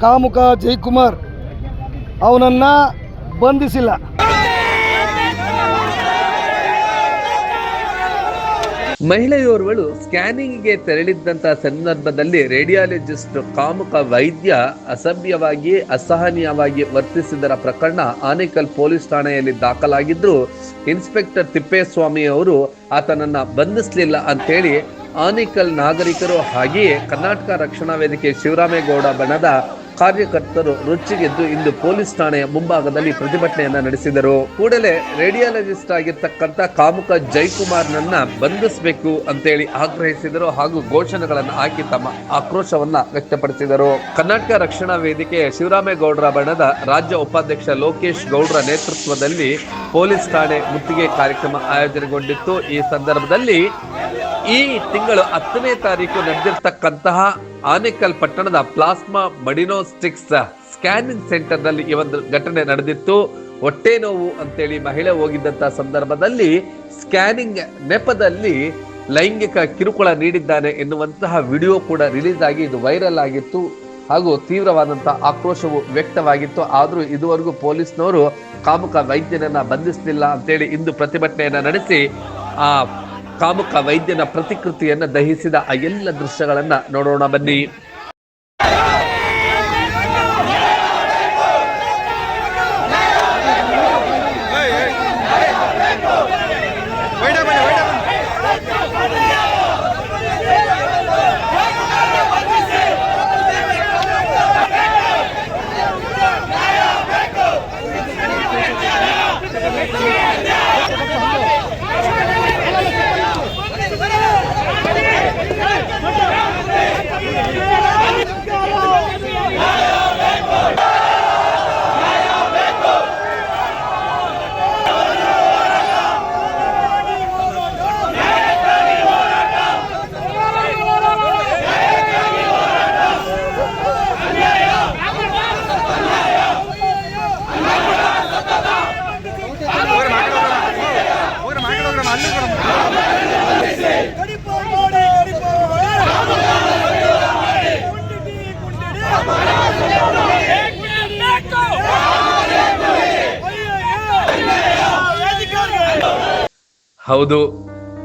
ಕಾಮುಕ ಜಯಕುಮಾರ್ ಅವನನ್ನು ಬಂಧಿಸಿಲ್ಲ. ಮಹಿಳೆಯೋರ್ವಳು ಸ್ಕ್ಯಾನಿಂಗ್ಗೆ ತೆರಳಿದ್ದಂತ ಸಂದರ್ಭದಲ್ಲಿ ರೇಡಿಯಾಲಜಿಸ್ಟ್ ಕಾಮುಕ ವೈದ್ಯ ಅಸಭ್ಯವಾಗಿ ಅಸಹನೀಯವಾಗಿ ವರ್ತಿಸಿದರ ಪ್ರಕರಣ ಆನೇಕಲ್ ಪೊಲೀಸ್ ಠಾಣೆಯಲ್ಲಿ ದಾಖಲಾಗಿದ್ದು ಇನ್ಸ್ಪೆಕ್ಟರ್ ತಿಪ್ಪೇಸ್ವಾಮಿ ಅವರು ಆತನನ್ನ ಬಂಧಿಸಲಿಲ್ಲ ಅಂತೇಳಿ ಆನೇಕಲ್ ನಾಗರಿಕರು ಹಾಗೆಯೇ ಕರ್ನಾಟಕ ರಕ್ಷಣಾ ವೇದಿಕೆ ಶಿವರಾಮೇಗೌಡ ಬಣದ ಕಾರ್ಯಕರ್ತರು ರೊಚ್ಚಿಗೆದ್ದು ಇಂದು ಪೊಲೀಸ್ ಠಾಣೆಯ ಮುಂಭಾಗದಲ್ಲಿ ಪ್ರತಿಭಟನೆಯನ್ನ ನಡೆಸಿದರು. ಕೂಡಲೇ ರೇಡಿಯಾಲಜಿಸ್ಟ್ ಆಗಿರ್ತಕ್ಕಂಥ ಕಾಮುಕ ಜೈಕುಮಾರ್ನನ್ನ ಬಂಧಿಸಬೇಕು ಅಂತೇಳಿ ಆಗ್ರಹಿಸಿದರು ಹಾಗೂ ಘೋಷಣೆಗಳನ್ನು ಹಾಕಿ ತಮ್ಮ ಆಕ್ರೋಶವನ್ನ ವ್ಯಕ್ತಪಡಿಸಿದರು. ಕರ್ನಾಟಕ ರಕ್ಷಣಾ ವೇದಿಕೆ ಶಿವರಾಮೇಗೌಡರ ಬಣದ ರಾಜ್ಯ ಉಪಾಧ್ಯಕ್ಷ ಲೋಕೇಶ್ ಗೌಡರ ನೇತೃತ್ವದಲ್ಲಿ ಪೊಲೀಸ್ ಠಾಣೆ ಮುತ್ತಿಗೆ ಕಾರ್ಯಕ್ರಮ ಆಯೋಜನೆಗೊಂಡಿತ್ತು. ಈ ಸಂದರ್ಭದಲ್ಲಿ ಈ ತಿಂಗಳು ಹತ್ತನೇ ತಾರೀಕು ನಡೆದಿರ್ತಕ್ಕಂತಹ ಆನೇಕಲ್ ಪಟ್ಟಣದ ಪ್ಲಾಸ್ಮಾ ಮಡಿನೋಸ್ಟಿಕ್ಸ್ ಸ್ಕ್ಯಾನಿಂಗ್ ಸೆಂಟರ್ನಲ್ಲಿ ಈ ಒಂದು ಘಟನೆ ನಡೆದಿತ್ತು. ಹೊಟ್ಟೆ ನೋವು ಅಂತೇಳಿ ಮಹಿಳೆ ಹೋಗಿದ್ದಂತಹ ಸಂದರ್ಭದಲ್ಲಿ ಸ್ಕ್ಯಾನಿಂಗ್ ನೆಪದಲ್ಲಿ ಲೈಂಗಿಕ ಕಿರುಕುಳ ನೀಡಿದ್ದಾನೆ ಎನ್ನುವಂತಹ ವಿಡಿಯೋ ಕೂಡ ರಿಲೀಸ್ ಆಗಿ ಇದು ವೈರಲ್ ಆಗಿತ್ತು ಹಾಗೂ ತೀವ್ರವಾದಂತಹ ಆಕ್ರೋಶವು ವ್ಯಕ್ತವಾಗಿತ್ತು. ಆದರೂ ಇದುವರೆಗೂ ಪೊಲೀಸ್ನವರು ಕಾಮುಕ ವೈದ್ಯನನ್ನ ಬಂಧಿಸಲಿಲ್ಲ ಅಂತೇಳಿ ಇಂದು ಪ್ರತಿಭಟನೆಯನ್ನ ನಡೆಸಿ ಆ ಕಾಮುಕ ವೈದ್ಯನ ಪ್ರತಿಕೃತಿಯನ್ನು ದಹಿಸಿದ ಆ ಎಲ್ಲ ದೃಶ್ಯಗಳನ್ನು ನೋಡೋಣ ಬನ್ನಿ. ಹೌದು.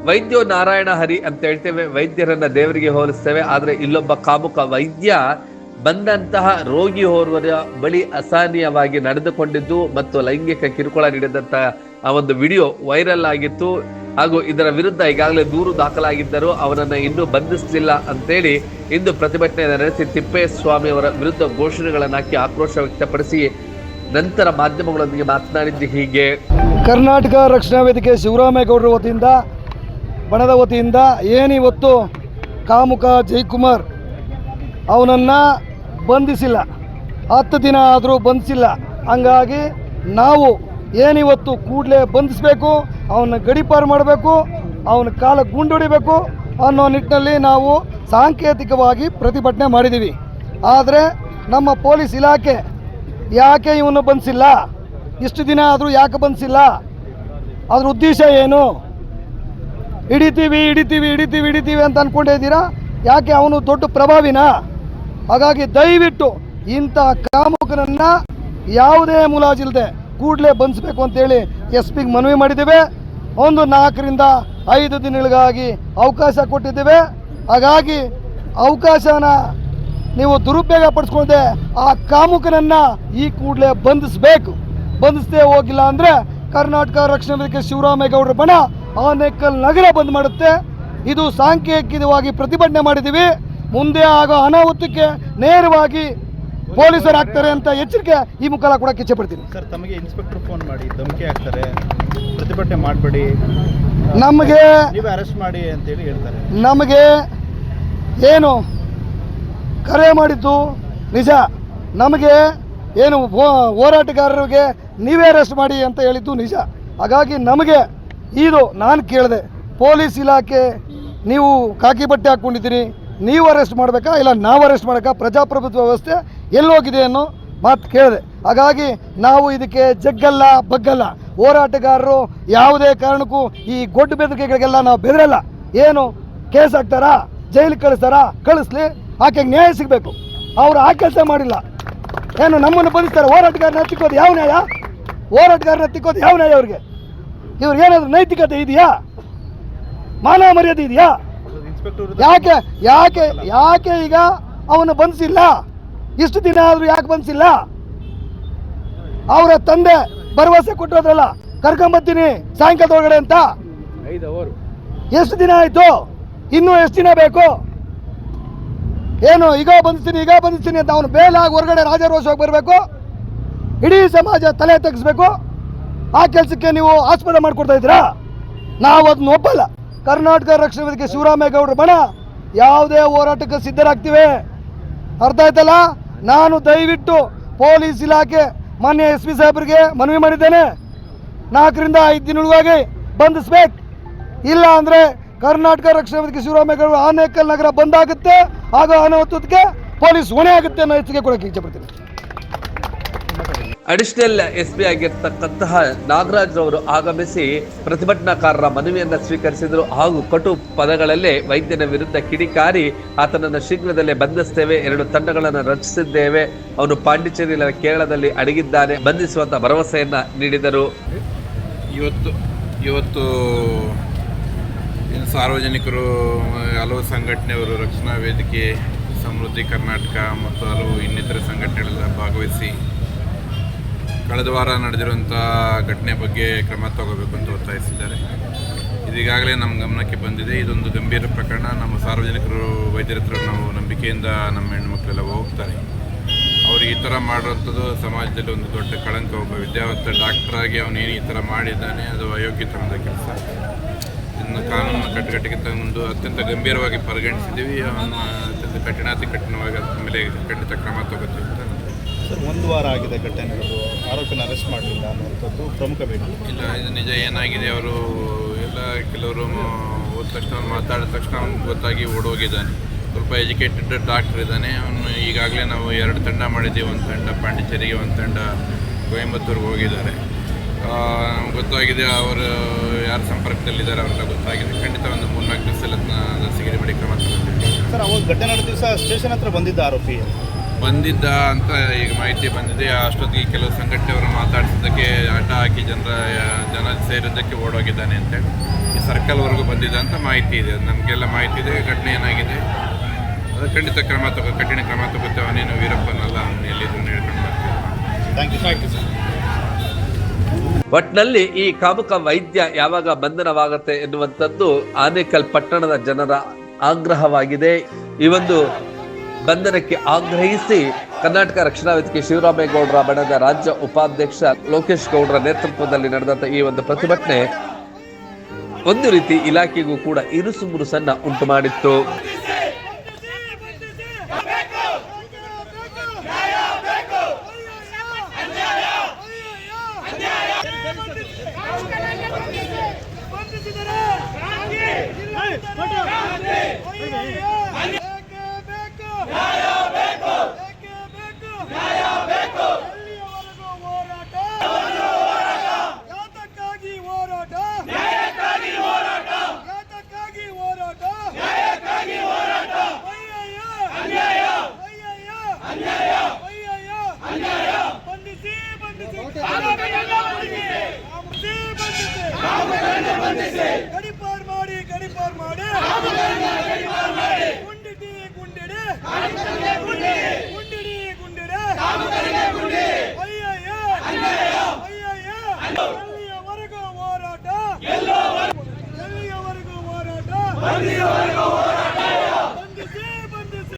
ವೈದ್ಯೋ ನಾರಾಯಣ ಹರಿ ಅಂತ ಹೇಳ್ತೇವೆ. ವೈದ್ಯರನ್ನ ದೇವರಿಗೆ ಹೋಲಿಸ್ತೇವೆ. ಆದ್ರೆ ಇಲ್ಲೊಬ್ಬ ಕಾಮುಕ ವೈದ್ಯ ಬಂದಂತಹ ರೋಗಿ ಓರ್ವರ ಬಳಿ ಅಸಹನೀಯವಾಗಿ ನಡೆದುಕೊಂಡಿದ್ದು ಮತ್ತು ಲೈಂಗಿಕ ಕಿರುಕುಳ ನೀಡಿದಂತಹ ಆ ಒಂದು ವಿಡಿಯೋ ವೈರಲ್ ಆಗಿತ್ತು. ಹಾಗೂ ಇದರ ವಿರುದ್ಧ ಈಗಾಗಲೇ ದೂರು ದಾಖಲಾಗಿದ್ದರು ಅವನನ್ನ ಇನ್ನೂ ಬಂಧಿಸಲಿಲ್ಲ ಅಂತೇಳಿ ಇಂದು ಪ್ರತಿಭಟನೆ ನಡೆಸಿ ತಿಪ್ಪೇಸ್ವಾಮಿ ಅವರ ವಿರುದ್ಧ ಘೋಷಣೆಗಳನ್ನು ಹಾಕಿ ಆಕ್ರೋಶ ವ್ಯಕ್ತಪಡಿಸಿ ನಂತರ ಮಾಧ್ಯಮಗಳೊಂದಿಗೆ ಮಾತನಾಡಿದ್ದು ಹೀಗೆ. ಕರ್ನಾಟಕ ರಕ್ಷಣಾ ವೇದಿಕೆ ಶಿವರಾಮೇಗೌಡರ ವತಿಯಿಂದ, ಬಣದ ವತಿಯಿಂದ ಏನಿವತ್ತು ಕಾಮುಕ ಜಯಕುಮಾರ್ ಅವನನ್ನು ಬಂಧಿಸಿಲ್ಲ. ಹತ್ತು ದಿನ ಆದರೂ ಬಂಧಿಸಿಲ್ಲ. ಹಂಗಾಗಿ ನಾವು ಏನಿವತ್ತು ಕೂಡಲೇ ಬಂಧಿಸಬೇಕು ಅವನ ಗಡಿಪಾರು ಮಾಡಬೇಕು, ಅವನ ಕಾಲ ಗುಂಡೊಡಿಬೇಕು ಅನ್ನೋ ನಿಟ್ಟಿನಲ್ಲಿ ನಾವು ಸಾಂಕೇತಿಕವಾಗಿ ಪ್ರತಿಭಟನೆ ಮಾಡಿದ್ದೀವಿ. ಆದರೆ ನಮ್ಮ ಪೊಲೀಸ್ ಇಲಾಖೆ ಯಾಕೆ ಇವನು ಬನ್ಸಿಲ್ಲ ಇಷ್ಟು ದಿನ ಆದರೂ ಯಾಕೆ ಬನ್ಸಿಲ್ಲ ಅದ್ರ ಉದ್ದೇಶ ಏನು? ಹಿಡಿತೀವಿ ಹಿಡಿತೀವಿ ಹಿಡಿತೀವಿ ಹಿಡಿತೀವಿ ಅಂತ ಅಂದ್ಕೊಂಡಿದ್ದೀರಾ ಯಾಕೆ ಅವನು ದೊಡ್ಡ ಪ್ರಭಾವಿನ? ಹಾಗಾಗಿ ದಯವಿಟ್ಟು ಇಂಥ ಕಾಮುಕನನ್ನು ಯಾವುದೇ ಮುಲಾಜಿಲ್ಲದೆ ಕೂಡಲೇ ಬಂಧಿಸಬೇಕು ಅಂತೇಳಿ ಎಸ್ ಪಿಗೆ ಮನವಿ ಮಾಡಿದ್ದೇವೆ. ಒಂದು ನಾಲ್ಕರಿಂದ ಐದು ದಿನಗಳಿಗಾಗಿ ಅವಕಾಶ ಕೊಟ್ಟಿದ್ದೇವೆ. ಹಾಗಾಗಿ ಅವಕಾಶನ ನೀವು ದುರುಪಯೋಗ ಪಡಿಸ್ಕೊಂಡೆ ಆ ಕಾಮುಕನನ್ನು ಈ ಕೂಡಲೇ ಬಂಧಿಸಬೇಕು. ಬಂಧಿಸದೇ ಹೋಗಿಲ್ಲ ಅಂದರೆ ಕರ್ನಾಟಕ ರಕ್ಷಣಾ ವೇದಿಕೆ ಶಿವರಾಮೇಗೌಡರ ಬಣ ಆನೇಕಲ್ ನಗರ ಬಂದ್ ಮಾಡುತ್ತೆ. ಇದು ಸಾಂಕೇತಿಕವಾಗಿ ಪ್ರತಿಭಟನೆ ಮಾಡಿದ್ದೀವಿ ಮುಂದೆ ಆಗೋ ಅನಾಹುತಕ್ಕೆ ನೇರವಾಗಿ ಪೊಲೀಸರು ಆಗ್ತಾರೆ ಅಂತ ಎಚ್ಚರಿಕೆ ಈ ಮುಖಾಲ ಕೂಡ ಕಿಚ್ಚೆ ಪಡ್ತೀನಿ. ಸರ್ ತಮಗೆ ಇನ್ಸ್ಪೆಕ್ಟರ್ ಫೋನ್ ಮಾಡಿ ಧಮಕಿ ಹಾಕ್ತಾರೆ ಪ್ರತಿಭಟನೆ ಮಾಡಬೇಡಿ. ನಮಗೆ ನೀವು ಅರೆಸ್ಟ್ ಮಾಡಿ ಅಂತೇಳಿ ಹೇಳ್ತಾರೆ. ನಮಗೆ ಏನು ಕರೆ ಮಾಡಿದ್ದು ನಿಜ. ನಮಗೆ ಏನು ಹೋರಾಟಗಾರರಿಗೆ ನೀವೇ ಅರೆಸ್ಟ್ ಮಾಡಿ ಅಂತ ಹೇಳಿದ್ದು ನಿಜ. ಹಾಗಾಗಿ ನಮಗೆ ಇದು ನಾನು ಕೇಳಿದೆ. ಪೊಲೀಸ್ ಇಲಾಖೆ, ನೀವು ಕಾಕಿ ಬಟ್ಟೆ ಹಾಕ್ಕೊಂಡಿದ್ದೀರಿ, ನೀವು ಅರೆಸ್ಟ್ ಮಾಡಬೇಕಾ, ಇಲ್ಲ ನಾವು ಅರೆಸ್ಟ್ ಮಾಡಬೇಕಾ ಪ್ರಜಾಪ್ರಭುತ್ವ ವ್ಯವಸ್ಥೆ ಎಲ್ಲೋಗಿದೆ ಅನ್ನೋ ಮಾತು ಕೇಳಿದೆ. ಹಾಗಾಗಿ ನಾವು ಇದಕ್ಕೆ ಜಗ್ಗಲ್ಲ, ಬಗ್ಗಲ್ಲ. ಹೋರಾಟಗಾರರು ಯಾವುದೇ ಕಾರಣಕ್ಕೂ ಈ ಗೊಡ್ಡು ಬೆದರಿಕೆಗಳಿಗೆಲ್ಲ ನಾವು ಬೆದರಲ್ಲ. ಏನು, ಕೇಸ್ ಹಾಕ್ತಾರಾ ಜೈಲಿಗೆ ಕಳಿಸ್ತಾರಾ, ಕಳಿಸ್ಲಿ. ಆಕೆಗೆ ನ್ಯಾಯ ಸಿಗಬೇಕು. ಅವ್ರು ಆ ಕೆಲಸ ಮಾಡಿಲ್ಲ. ಏನು ನಮ್ಮನ್ನು ಬಂಧಿಸ್ತಾರೆ? ಹೋರಾಟಗಾರನ ತಿಕ್ಕೋದು ಯಾವ ನ್ಯಾಯ? ಹೋರಾಟಗಾರನ ತಿಕ್ಕೋದು ಯಾವ ನ್ಯಾಯ ಅವ್ರಿಗೆ? ಇವ್ರಿಗೆ ಏನಾದ್ರು ನೈತಿಕತೆ ಇದೆಯಾ? ಮಾನವ ಮರ್ಯಾದೆ ಇದೆಯಾ? ಯಾಕೆ ಯಾಕೆ ಯಾಕೆ ಈಗ ಅವನು ಬಂಧಿಸಿಲ್ಲ? ಇಷ್ಟು ದಿನ ಆದರೂ ಯಾಕೆ ಬಂಧಿಸಿಲ್ಲ? ಅವರ ತಂದೆ ಭರವಸೆ ಕೊಟ್ಟೋದ್ರಲ್ಲ ಕರ್ಕೊಂಬರ್ತೀನಿ ಸಾಯಂಕಾಲದ ಒಳಗಡೆ ಅಂತ ಎಷ್ಟು ದಿನ ಆಯಿತು? ಇನ್ನೂ ಎಷ್ಟು ದಿನ ಬೇಕು? ಏನು, ಈಗ ಬಂದಿಸ್ತೀನಿ ಈಗ ಬಂದಿಸ್ತೀನಿ ಅಂತ ಅವನು ಬೇಲಾಗಿ ಹೊರಗಡೆ ರಾಜಾರೋಷವಾಗಿ ಬರಬೇಕು. ಇಡೀ ಸಮಾಜ ತಲೆ ತೆಗಿಸ್ಬೇಕು ಆ ಕೆಲಸಕ್ಕೆ ನೀವು ಆಸ್ಪದ ಮಾಡಿಕೊಡ್ತಾ ಇದ್ದೀರಾ? ನಾವು ಅದನ್ನ ಒಪ್ಪಲ್ಲ. ಕರ್ನಾಟಕ ರಕ್ಷಣಾ ವೇದಿಕೆ ಶಿವರಾಮೇಗೌಡರು ಬಣ ಯಾವುದೇ ಹೋರಾಟಕ್ಕೆ ಸಿದ್ಧರಾಗ್ತೀವಿ. ಅರ್ಥ ಆಯ್ತಲ್ಲ? ನಾನು ದಯವಿಟ್ಟು ಪೊಲೀಸ್ ಇಲಾಖೆ, ಮಾನ್ಯ ಎಸ್ ಪಿ ಸಾಹೇಬರಿಗೆ ಮನವಿ ಮಾಡಿದ್ದೇನೆ. ನಾಲ್ಕರಿಂದ ಐದು ದಿನಗಳಿಗಾಗಿ ಬಂಧಿಸ್ಬೇಕು. ಇಲ್ಲ ಅಂದರೆ ಕರ್ನಾಟಕ ರಕ್ಷಣಾ ವೇದಿಕೆ ಶಿವರಾಮೇಗೌಡರು ಆನೇಕಲ್ ನಗರ ಬಂದಾಗುತ್ತೆ. ಹಾಗೂ ಅನಾಹುತಕ್ಕೆ ಪೊಲೀಸ್ ಹೊಣೆ ಆಗುತ್ತೆ ಅನ್ನೋ ಹೆಚ್ಚಿಗೆ ಕೊಡೋಕೆ ಇಚ್ಛೆಪಡ್ತೀನಿ ಅಡಿಷನಲ್ ಎಸ್ ಪಿ ಆಗಿರ್ತಕ್ಕಂತಹ ನಾಗರಾಜ್ ಅವರು ಆಗಮಿಸಿ ಪ್ರತಿಭಟನಾಕಾರರ ಮನವಿಯನ್ನು ಸ್ವೀಕರಿಸಿದರು. ಹಾಗೂ ಕಟು ಪದಗಳಲ್ಲೇ ವೈದ್ಯನ ವಿರುದ್ಧ ಕಿಡಿಕಾರಿ ಆತನನ್ನು ಶೀಘ್ರದಲ್ಲೇ ಬಂಧಿಸ್ತೇವೆ ಎರಡು ತಂಡಗಳನ್ನು ರಚಿಸಿದ್ದೇವೆ ಅವನು ಪಾಂಡಿಚೇರಿ ಕೇರಳದಲ್ಲಿ ಅಡಗಿದ್ದಾನೆ ಬಂಧಿಸುವಂತ ಭರವಸೆಯನ್ನ ನೀಡಿದರು. ಇವತ್ತು ಇವತ್ತು ಸಾರ್ವಜನಿಕರು ಹಲವು ಸಂಘಟನೆಯವರು ರಕ್ಷಣಾ ವೇದಿಕೆ, ಸಮೃದ್ಧಿ ಕರ್ನಾಟಕ ಮತ್ತು ಹಲವು ಇನ್ನಿತರ ಸಂಘಟನೆಗಳೆಲ್ಲ ಭಾಗವಹಿಸಿ ಕಳೆದ ವಾರ ನಡೆದಿರುವಂಥ ಘಟನೆ ಬಗ್ಗೆ ಕ್ರಮ ತಗೋಬೇಕು ಅಂತ ಒತ್ತಾಯಿಸಿದ್ದಾರೆ. ಇದೀಗಾಗಲೇ ನಮ್ಮ ಗಮನಕ್ಕೆ ಬಂದಿದೆ. ಇದೊಂದು ಗಂಭೀರ ಪ್ರಕರಣ. ನಮ್ಮ ಸಾರ್ವಜನಿಕರು, ವೈದ್ಯರ ಹತ್ರ ನಾವು ನಂಬಿಕೆಯಿಂದ ನಮ್ಮ ಹೆಣ್ಣುಮಕ್ಕಳೆಲ್ಲ ಹೋಗ್ತಾರೆ. ಅವರು ಈ ಥರ ಮಾಡಿರೋಂಥದ್ದು ಸಮಾಜದಲ್ಲಿ ಒಂದು ದೊಡ್ಡ ಕಳಂಕ. ಒಬ್ಬ ವಿದ್ಯಾವಂತ ಡಾಕ್ಟ್ರಾಗಿ ಅವನೇನು ಈ ಥರ ಮಾಡಿದ್ದಾನೆ, ಅದು ಅಯೋಗ್ಯತನದ ಕೆಲಸ. ಕಟ್ಟುಕಟ್ಟಿಗೆ ಒಂದು ಅತ್ಯಂತ ಗಂಭೀರವಾಗಿ ಪರಿಗಣಿಸಿದ್ದೀವಿ. ಅವನ್ನ ಅತ್ಯಂತ ಕಠಿಣಾತಿ ಕಠಿಣವಾಗಿ ಅದ್ರ ಮೇಲೆ ಖಂಡಿತ ಕ್ರಮ ತಗೋತೀವಿ ಅಂತ ಸರ್ ಒಂದು ವಾರ ಆಗಿದೆ ಘಟನೆಗಳು ಆರೋಪಿನ ಅರೆಸ್ಟ್ ಮಾಡಲಿಲ್ಲ ಅನ್ನುವಂಥದ್ದು ಪ್ರಮುಖ ಬೇಕು ಇಲ್ಲ ಇದು ನಿಜ ಏನಾಗಿದೆ ಅವರು ಎಲ್ಲ ಕೆಲವರು ಹೋದ ತಕ್ಷಣ ಅವ್ನು ಮಾತಾಡಿದ ತಕ್ಷಣ ಅವ್ನಿಗೆ ಗೊತ್ತಾಗಿ ಓಡೋಗಿದ್ದಾನೆ. ಸ್ವಲ್ಪ ಎಜುಕೇಟೆಡ್ ಡಾಕ್ಟರ್ ಇದ್ದಾನೆ. ಅವನು ಈಗಾಗಲೇ ನಾವು ಎರಡು ತಂಡ ಮಾಡಿದ್ದೀವಿ. ಒಂದು ತಂಡ ಪಾಂಡಿಚೇರಿಗೆ ಒಂದು ತಂಡ ಕೊಯಂಬತ್ತೂರಿಗೆ ಹೋಗಿದ್ದಾರೆ. ಗೊತ್ತಾಗಿದೆ ಅವರು ಯಾರು ಸಂಪರ್ಕದಲ್ಲಿದ್ದಾರೆ ಅವರೆಲ್ಲ ಗೊತ್ತಾಗಿದೆ. ಖಂಡಿತ ಒಂದು ಮೂರ್ನಾಲ್ಕು ದಿವಸದಲ್ಲಿ ಅದನ್ನ ಸಿಗಿರಿ ಮಾಡಿ ಕ್ರಮ ಸರ್ ಅವಾಗ ಘಟನೆ ನಡೆದ ದಿವಸ ಸ್ಟೇಷನ್ ಹತ್ರ ಬಂದಿದ್ದ ಆರೋಪಿ ಬಂದಿದ್ದ ಅಂತ ಈಗ ಮಾಹಿತಿ ಬಂದಿದೆ. ಅಷ್ಟೊತ್ತಿಗೆ ಕೆಲವು ಸಂಘಟನೆಯವರು ಮಾತಾಡಿಸಿದ್ದಕ್ಕೆ ಆಟ ಹಾಕಿ ಜನರ ಜನ ಸೇರಿದ್ದಕ್ಕೆ ಓಡೋಗಿದ್ದಾನೆ ಅಂತೇಳಿ ಈ ಸರ್ಕಲ್ವರೆಗೂ ಬಂದಿದ್ದ ಅಂತ ಮಾಹಿತಿ ಇದೆ. ನಮಗೆಲ್ಲ ಮಾಹಿತಿ ಇದೆ. ಘಟನೆ ಏನಾಗಿದೆ? ಅದು ಖಂಡಿತ ಕ್ರಮ ತಗೋ ಕಠಿಣ ಕ್ರಮ ತಗೋತೇವೆ. ಅವನೇನು ವೀರಪ್ಪನಲ್ಲ ಅವನು ಎಲ್ಲಿದ್ರು ಹೇಳ್ಕೊಂಡು ಬರ್ತೀವಿ. Thank you thank you sir ಒಟ್ನಲ್ಲಿ ಈ ಕಾಮುಕ ವೈದ್ಯ ಯಾವಾಗ ಬಂಧನವಾಗುತ್ತೆ ಎನ್ನುವಂಥದ್ದು ಆನೇಕಲ್ ಪಟ್ಟಣದ ಜನರ ಆಗ್ರಹವಾಗಿದೆ. ಈ ಒಂದು ಬಂಧನಕ್ಕೆ ಆಗ್ರಹಿಸಿ ಕರ್ನಾಟಕ ರಕ್ಷಣಾ ವೇದಿಕೆ ಶಿವರಾಮೇಗೌಡರ ಬಣದ ರಾಜ್ಯ ಉಪಾಧ್ಯಕ್ಷ ಲೋಕೇಶ್ ಗೌಡರ ನೇತೃತ್ವದಲ್ಲಿ ನಡೆದಂತ ಈ ಒಂದು ಪ್ರತಿಭಟನೆ ಒಂದು ರೀತಿ ಇಲಾಖೆಗೂ ಕೂಡ ಇರುಸು ಮುರುಸನ್ನ ಉಂಟು ಮಾಡಿತ್ತು.